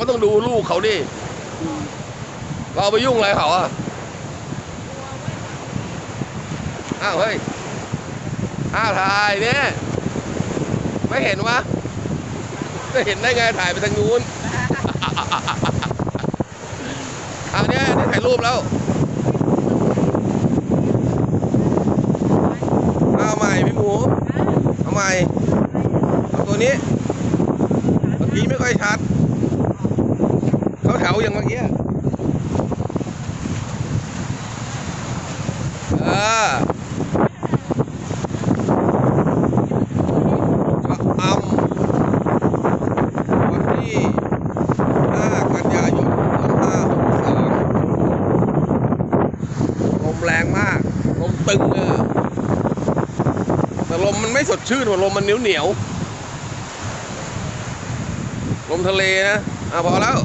ก็ต้องดูลูกเขาดิเราไปยุ่งอะไรเขาอะอ้าวเฮ้ยอ้าวถ่ายเนี่ยไม่เห็นวะไม่เห็นได้ไงถ่ายไปทางนู้นอันนี้ได้ถ่ายรูปแล้วเอาใหม่พี่หมูเอาใหม่เอาตัวนี้เมื่อกี้ไม่ค่อยชัดาแถวอย่างเมื่อกี้เออชะอำวันที่5กันยายน2562ลมแรงมาก ลมตึงเลยอแต่ลมมันไม่สดชื่นว่ลมมันเหนียวเหนียวลมทะเลนะ อะพอแล้ว